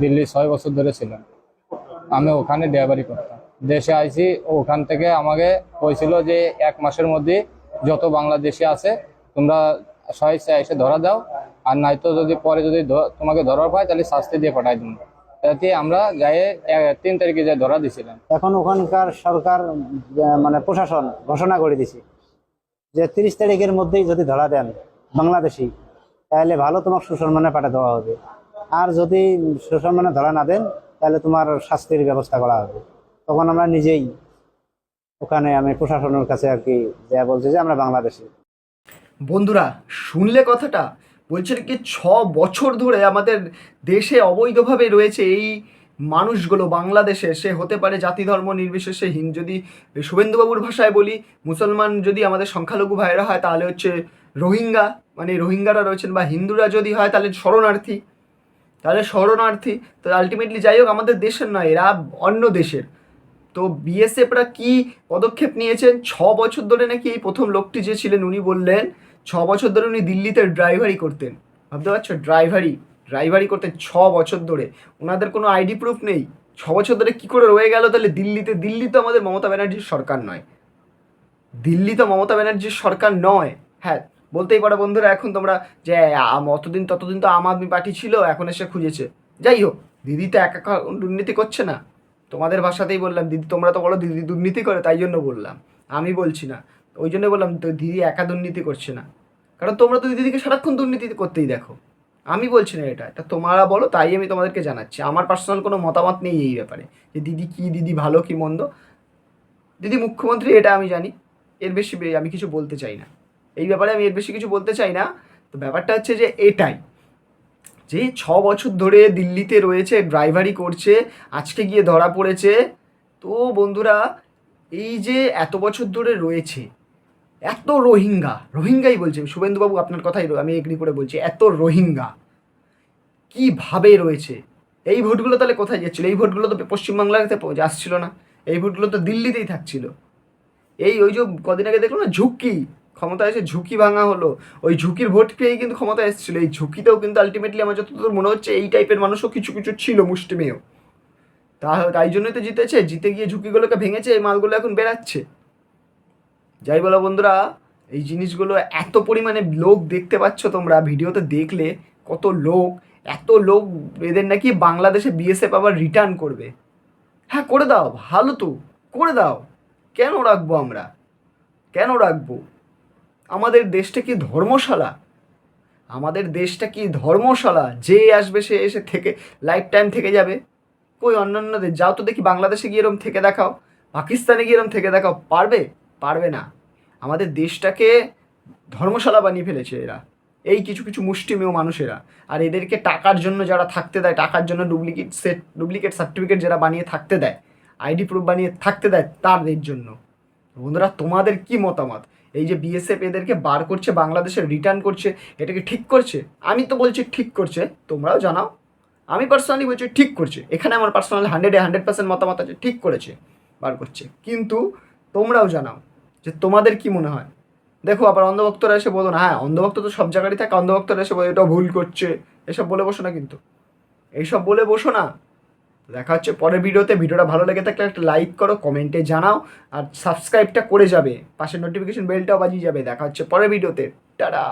দিল্লি ছয় বছর ধরে ছিলাম। আমি ওখানে ড্রাইভারি করতাম। দেশে আইছি, ওখান থেকে আমাকে কইছিল যে এক মাসের মধ্যে যত বাংলাদেশি আছে, তোমরা সহায়তা এসে ধরা দাও। আর নয়তো যদি পরে যদি তোমাকে ধরার পায় তাহলে শাস্তি দিয়ে পাঠাই দিন তাতে আমরা গায়ে তিন তারিখে যাই ধরা দিছিলাম। এখন ওখানকার সরকার মানে প্রশাসন ঘোষণা করে দিছে যে তিরিশ তারিখের মধ্যেই যদি ধরা দেন বাংলাদেশি, তাহলে ভালো তোমার সুসম্মানে পাঠিয়ে দেওয়া হবে। আর যদি সুসম্মানে ধরা না দেন, তাহলে তোমার শাস্তির ব্যবস্থা করা হবে। তখন আমরা নিজেই ওখানে আমি প্রশাসনের কাছে আর কি যা বলছি যে আমরা বাংলাদেশি। বন্ধুরা, শুনলে কথাটা? বলছেন কি ছ বছর ধরে আমাদের দেশে অবৈধভাবে রয়েছে এই মানুষগুলো বাংলাদেশে। সে হতে পারে জাতি ধর্ম নির্বিশেষে হিন। যদি শুভেন্দুবাবুর ভাষায় বলি, মুসলমান যদি আমাদের সংখ্যালঘু ভাইরা হয়, তাহলে হচ্ছে রোহিঙ্গা। মানে রোহিঙ্গারা রয়েছেন বা হিন্দুরা যদি হয়, তাহলে শরণার্থী। তাহলে শরণার্থী তো আলটিমেটলি যাই হোক, আমাদের দেশের নয়, এরা অন্য দেশের। তো বিএসএফরা কি পদক্ষেপ নিয়েছেন? ছ বছর ধরে নাকি এই প্রথম লোকটি যে ছিলেন, উনি বললেন, ছ বছর ধরে উনি দিল্লিতে ড্রাইভারি করতেন। ভাবতে পারছ? ড্রাইভারি ড্রাইভারি করতেন ছ বছর ধরে। ওনাদের কোনো আইডি প্রুফ নেই। ছ বছর ধরে কী করে রয়ে গেল? তাহলে দিল্লিতে, দিল্লি তো আমাদের মমতা ব্যানার্জির সরকার নয়। দিল্লি তো মমতা ব্যানার্জির সরকার নয়। হ্যাঁ বলতেই পারো বন্ধুরা, এখন তোমরা যে অতদিন ততদিন তো আম আদমি পার্টি ছিল, এখন এসে খুঁজেছে। যাই হোক, দিদি তো একা একা দুর্নীতি করছে না। তোমাদের ভাষাতেই বললাম, দিদি তোমরা তো বলো দিদি দুর্নীতি করে, তাই জন্য বললাম। আমি বলছি না। ওই জন্য বললাম, তো দিদি একা দুর্নীতি করছে না। কারণ তোমরা তো দিদিকে সারাক্ষণ দুর্নীতি করতেই দেখো। আমি বলছি না এটা এটা তোমরা বলো, তাই আমি তোমাদেরকে জানাচ্ছি। আমার পার্সোনাল কোনো মতামত নেই এই ব্যাপারে, যে দিদি কি দিদি ভালো কি মন্দ। দিদি মুখ্যমন্ত্রী, এটা আমি জানি। এর বেশি আমি কিছু বলতে চাই না। এই ব্যাপারে আমি এর বেশি কিছু বলতে চাই না। তো ব্যাপারটা হচ্ছে যে এটাই। যে ছ বছর ধরে দিল্লিতে রয়েছে, ড্রাইভারি করছে, আজকে গিয়ে ধরা পড়েছে। তো বন্ধুরা, এই যে এত বছর ধরে রয়েছে, এত রোহিঙ্গা, রোহিঙ্গাই বলছে শুভেন্দুবাবু আপনার কথাই আমি এগ্রি করে বলছি, এত রোহিঙ্গা কীভাবে রয়েছে? এই ভোটগুলো তাহলে কোথায় যাচ্ছিল? এই ভোটগুলো তো পশ্চিমবাংলাতে আসছিল না। এই ভোটগুলো তো দিল্লিতেই থাকছিল। এই ওই যে কদিন আগে দেখল না ঝুঁকি ক্ষমতায় এসে ঝুঁকি ভাঙা হলো। ওই ঝুঁকির ভোট পেয়েই কিন্তু ক্ষমতা এসেছিল। এই ঝুঁকিতেও কিন্তু আলটিমেটলি আমার যতদূর মনে হচ্ছে, এই টাইপের মানুষও কিছু কিছু ছিল মুষ্টিমেয়। তা, তাই জন্যই তো জিতেছে। জিতে গিয়ে ঝুঁকিগুলোকে ভেঙেছে, এই মালগুলো এখন বেরাচ্ছে যাই বলো বন্ধুরা, এই জিনিসগুলো এত পরিমাণে লোক দেখতে পাচ্ছ তোমরা, ভিডিওতে দেখলে কত লোক, এত লোক এদের নাকি বাংলাদেশে বিএসএফ আবার রিটার্ন করবে। হ্যাঁ করে দাও, ভালো তো, করে দাও। কেন রাখব আমরা? কেন রাখব? আমাদের দেশটা কি ধর্মশালা? আমাদের দেশটা কি ধর্মশালা? যে আসবে সে এসে থেকে লাইফ টাইম থেকে যাবে। কই অন্যান্য দেশ যাও তো দেখি বাংলাদেশে গিয়ে এরম থেকে দেখাও। পাকিস্তানে গিয়ে এরম থেকে দেখাও। পারবে? পারবে না। আমাদের দেশটাকে ধর্মশালা বানিয়ে ফেলেছে এরা। এই কিছু কিছু মুষ্টিমেয় মানুষেরা। আর এদেরকে টাকার জন্য যারা থাকতে দেয়, টাকার জন্য ডুপ্লিকেট সেট ডুপ্লিকেট সার্টিফিকেট যারা বানিয়ে থাকতে দেয় আইডি প্রুফ বানিয়ে থাকতে দেয় তাদের জন্য। বন্ধুরা, তোমাদের কি মতামত? এই যে বিএসএফ এদেরকে বার করছে বাংলাদেশে রিটার্ন করছে এটাকে ঠিক করছে? আমি তো বলছি ঠিক করছে, তোমরাও জানাও। আমি পার্সোনালি বলছি ঠিক করছে। এখানে আমার পার্সোনাল হান্ড্রেডে হান্ড্রেড পার্সেন্ট মতামত আছে, ঠিক করেছে, বার করছে। কিন্তু তোমরাও জানাও যে তোমাদের কি মনে হয়? দেখো, আবার অন্ধভক্তরা এসে বলো না হ্যাঁ অন্ধভক্ত তো সব জায়গায় থাকে, অন্ধভক্তরা এসে বলে, এটা ভুল করছে। এসব বলে বসো না কিন্তু। এইসব বলে বসো না। দেখা হচ্ছে পরের ভিডিওতে। ভিডিওটা ভালো লেগে থাকলে একটা লাইক করো কমেন্টে জানাও, আর সাবস্ক্রাইবটা করে যাবে। পাশে নোটিফিকেশন বেলটাও বাজিয়ে যাবে। দেখা হচ্ছে পরের ভিডিওতে। টাটা